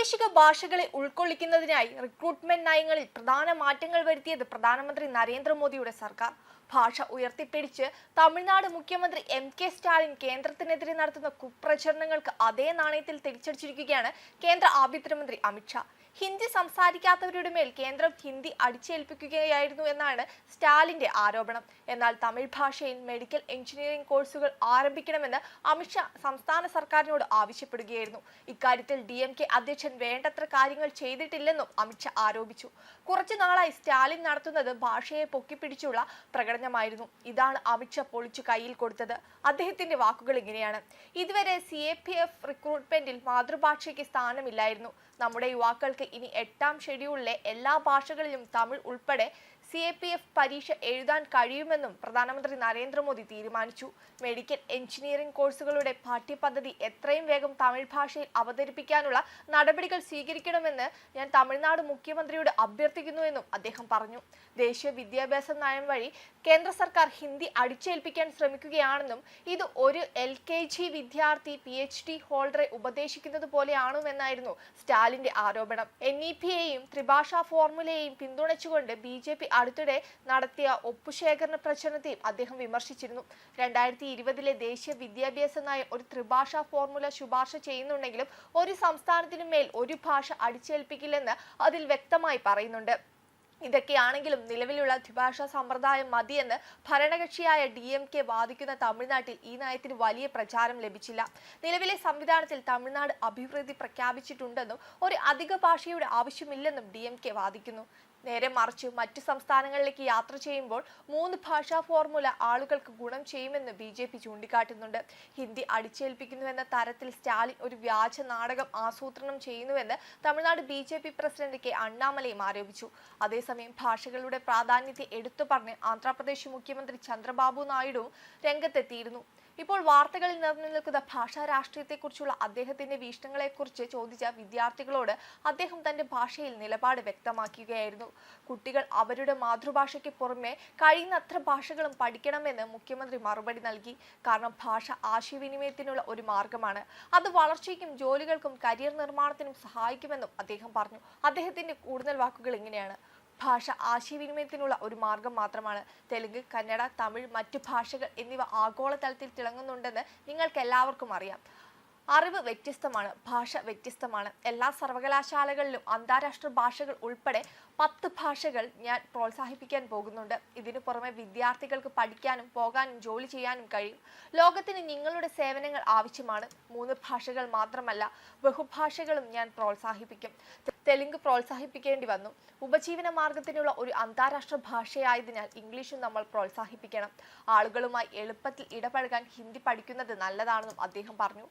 പ്രാദേശിക ഭാഷകളെ ഉൾക്കൊള്ളിക്കുന്നതിനായി റിക്രൂട്ട്മെന്റ് നയങ്ങളിൽ പ്രധാന മാറ്റങ്ങൾ വരുത്തിയത് പ്രധാനമന്ത്രി നരേന്ദ്രമോദിയുടെ സർക്കാർ. ഭാഷ ഉയർത്തിപ്പിടിച്ച് തമിഴ്നാട് മുഖ്യമന്ത്രി എം കെ സ്റ്റാലിൻ കേന്ദ്രത്തിനെതിരെ നടത്തുന്ന കുപ്രചരണങ്ങൾക്ക് അതേ നാണയത്തിൽ തിരിച്ചടിച്ചിരിക്കുകയാണ് കേന്ദ്ര ആഭ്യന്തരമന്ത്രി അമിത്ഷാ ഹിന്ദി സംസാരിക്കാത്തവരുടെ മേൽ കേന്ദ്രം ഹിന്ദി അടിച്ചേൽപ്പിക്കുകയായിരുന്നു എന്നാണ് സ്റ്റാലിന്റെ ആരോപണം. എന്നാൽ തമിഴ് ഭാഷയിൽ മെഡിക്കൽ എഞ്ചിനീയറിംഗ് കോഴ്സുകൾ ആരംഭിക്കണമെന്ന് അമിത്ഷാ സംസ്ഥാന സർക്കാരിനോട് ആവശ്യപ്പെടുകയായിരുന്നു. ഇക്കാര്യത്തിൽ ഡി എം വേണ്ടത്ര കാര്യങ്ങൾ ചെയ്തിട്ടില്ലെന്നും അമിത്ഷാ ആരോപിച്ചു. കുറച്ചു നാളായി സ്റ്റാലിൻ നടത്തുന്നത് ഭാഷയെ പൊക്കിപ്പിടിച്ചുള്ള പ്രകടനമായിരുന്നു. ഇതാണ് അമിത്ഷാ പൊളിച്ചു കയ്യിൽ കൊടുത്തത്. അദ്ദേഹത്തിന്റെ വാക്കുകൾ ഇങ്ങനെയാണ്. ഇതുവരെ സി എ പി എഫ് റിക്രൂട്ട്മെന്റിൽ മാതൃഭാഷയ്ക്ക് സ്ഥാനമില്ലായിരുന്നു. നമ്മുടെ യുവാക്കൾക്ക് ഇനി എട്ടാം ഷെഡ്യൂളിലെ എല്ലാ ഭാഷകളിലും തമിഴ് ഉൾപ്പെടെ സി എ പി എഫ് പരീക്ഷ എഴുതാൻ കഴിയുമെന്നും പ്രധാനമന്ത്രി നരേന്ദ്രമോദി തീരുമാനിച്ചു. മെഡിക്കൽ എഞ്ചിനീയറിംഗ് കോഴ്സുകളുടെ പാഠ്യപദ്ധതി എത്രയും വേഗം തമിഴ് ഭാഷയിൽ അവതരിപ്പിക്കാനുള്ള നടപടികൾ സ്വീകരിക്കണമെന്ന് ഞാൻ തമിഴ്നാട് മുഖ്യമന്ത്രിയോട് അഭ്യർത്ഥിക്കുന്നുവെന്നും അദ്ദേഹം പറഞ്ഞു. ദേശീയ വിദ്യാഭ്യാസ നയം വഴി കേന്ദ്ര സർക്കാർ ഹിന്ദി അടിച്ചേൽപ്പിക്കാൻ ശ്രമിക്കുകയാണെന്നും ഇത് ഒരു എൽ കെ ജി വിദ്യാർത്ഥി പി എച്ച് ഡി ഹോൾഡറെ ഉപദേശിക്കുന്നത് പോലെയാണുമെന്നായിരുന്നു സ്റ്റാലിന്റെ ആരോപണം. എൻ ഇ പിയെയും ത്രിഭാഷാ ഫോർമുലയെയും പിന്തുണച്ചുകൊണ്ട് ബി ജെ പി അടുത്തിടെ നടത്തിയ ഒപ്പുശേഖരണ പ്രചരണത്തെയും അദ്ദേഹം വിമർശിച്ചിരുന്നു. രണ്ടായിരത്തി ഇരുപതിലെ ദേശീയ വിദ്യാഭ്യാസ നയം ഒരു ത്രിഭാഷാ ഫോർമുല ശുപാർശ ചെയ്യുന്നുണ്ടെങ്കിലും ഒരു സംസ്ഥാനത്തിനു മേൽ ഒരു ഭാഷ അടിച്ചേൽപ്പിക്കില്ലെന്ന് അതിൽ വ്യക്തമായി പറയുന്നുണ്ട്. ഇതൊക്കെയാണെങ്കിലും നിലവിലുള്ള ദ്വിഭാഷാ സമ്പ്രദായം മതിയെന്ന് ഭരണകക്ഷിയായ ഡി എം കെ വാദിക്കുന്ന തമിഴ്നാട്ടിൽ ഈ നയത്തിന് വലിയ പ്രചാരം ലഭിച്ചില്ല. നിലവിലെ സംവിധാനത്തിൽ തമിഴ്നാട് അഭിവൃദ്ധി പ്രഖ്യാപിച്ചിട്ടുണ്ടെന്നും ഒരു അധിക ഭാഷയുടെ ആവശ്യമില്ലെന്നും ഡി എം കെ വാദിക്കുന്നു. നേരെ മറിച്ച് മറ്റ് സംസ്ഥാനങ്ങളിലേക്ക് യാത്ര ചെയ്യുമ്പോൾ മൂന്ന് ഭാഷാ ഫോർമുല ആളുകൾക്ക് ഗുണം ചെയ്യുമെന്ന് ബി ജെ പി ചൂണ്ടിക്കാട്ടുന്നുണ്ട്. ഹിന്ദി അടിച്ചേൽപ്പിക്കുന്നുവെന്ന തരത്തിൽ സ്റ്റാലിൻ ഒരു വ്യാജ നാടകം ആസൂത്രണം ചെയ്യുന്നുവെന്ന് Tamil Nadu B J P president K അണ്ണാമലയും ആരോപിച്ചു. അതേസമയം ഭാഷകളുടെ പ്രാധാന്യത്തെ എടുത്തു പറഞ്ഞ് ആന്ധ്രാപ്രദേശ് മുഖ്യമന്ത്രി ചന്ദ്രബാബു നായിഡുവും രംഗത്തെത്തിയിരുന്നു. ഇപ്പോൾ വാർത്തകളിൽ നിറഞ്ഞു നിൽക്കുന്ന ഭാഷാ രാഷ്ട്രീയത്തെക്കുറിച്ചുള്ള അദ്ദേഹത്തിന്റെ വീക്ഷണങ്ങളെക്കുറിച്ച് ചോദിച്ച വിദ്യാർത്ഥികളോട് അദ്ദേഹം തന്റെ ഭാഷയിൽ നിലപാട് വ്യക്തമാക്കുകയായിരുന്നു. കുട്ടികൾ അവരുടെ മാതൃഭാഷയ്ക്ക് പുറമെ കഴിയുന്നത്ര ഭാഷകളും പഠിക്കണമെന്ന് മുഖ്യമന്ത്രി മറുപടി നൽകി. കാരണം ഭാഷ ആശയവിനിമയത്തിനുള്ള ഒരു മാർഗമാണ്. അത് വളർച്ചയ്ക്കും ജോലികൾക്കും കരിയർ നിർമ്മാണത്തിനും സഹായിക്കുമെന്നും അദ്ദേഹം പറഞ്ഞു. അദ്ദേഹത്തിന്റെ കൂടുതൽ വാക്കുകൾ ഇങ്ങനെയാണ്. ഭാഷ ആശയവിനിമയത്തിനുള്ള ഒരു മാർഗം മാത്രമാണ്. തെലുങ്ക് കന്നഡ തമിഴ് മറ്റു ഭാഷകൾ എന്നിവ ആഗോളതലത്തിൽ തിളങ്ങുന്നുണ്ടെന്ന് നിങ്ങൾക്ക് എല്ലാവർക്കും അറിയാം. അറിവ് വ്യത്യസ്തമാണ് ഭാഷ വ്യത്യസ്തമാണ്. എല്ലാ സർവകലാശാലകളിലും അന്താരാഷ്ട്ര ഭാഷകൾ ഉൾപ്പെടെ പത്ത് ഭാഷകൾ ഞാൻ പ്രോത്സാഹിപ്പിക്കാൻ പോകുന്നുണ്ട്. ഇതിനു പുറമെ വിദ്യാർത്ഥികൾക്ക് പഠിക്കാനും പോകാനും ജോലി ചെയ്യാനും കഴിയും. ലോകത്തിന് നിങ്ങളുടെ സേവനങ്ങൾ ആവശ്യമാണ്. മൂന്ന് ഭാഷകൾ മാത്രമല്ല ബഹുഭാഷകളും ഞാൻ പ്രോത്സാഹിപ്പിക്കും. തെലുങ്ക് പ്രോത്സാഹിപ്പിക്കേണ്ടി വന്നു. ഉപജീവന മാർഗത്തിനുള്ള ഒരു അന്താരാഷ്ട്ര ഭാഷയായതിനാൽ ഇംഗ്ലീഷും നമ്മൾ പ്രോത്സാഹിപ്പിക്കണം. ആളുകളുമായി എളുപ്പത്തിൽ ഇടപഴകാൻ ഹിന്ദി പഠിക്കുന്നത് നല്ലതാണെന്നും അദ്ദേഹം പറഞ്ഞു.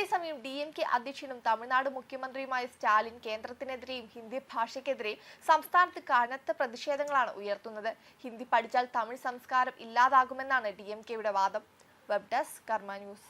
അതേസമയം ഡി എം കെ അധ്യക്ഷനും തമിഴ്നാട് മുഖ്യമന്ത്രിയുമായ സ്റ്റാലിൻ കേന്ദ്രത്തിനെതിരെയും ഹിന്ദി ഭാഷയ്ക്കെതിരെയും സംസ്ഥാനത്ത് കനത്ത പ്രതിഷേധങ്ങളാണ് ഉയർത്തുന്നത്. ഹിന്ദി പഠിച്ചാൽ തമിഴ് സംസ്കാരം ഇല്ലാതാകുമെന്നാണ് ഡി എം കെയുടെ വാദം. Web desk Karma news.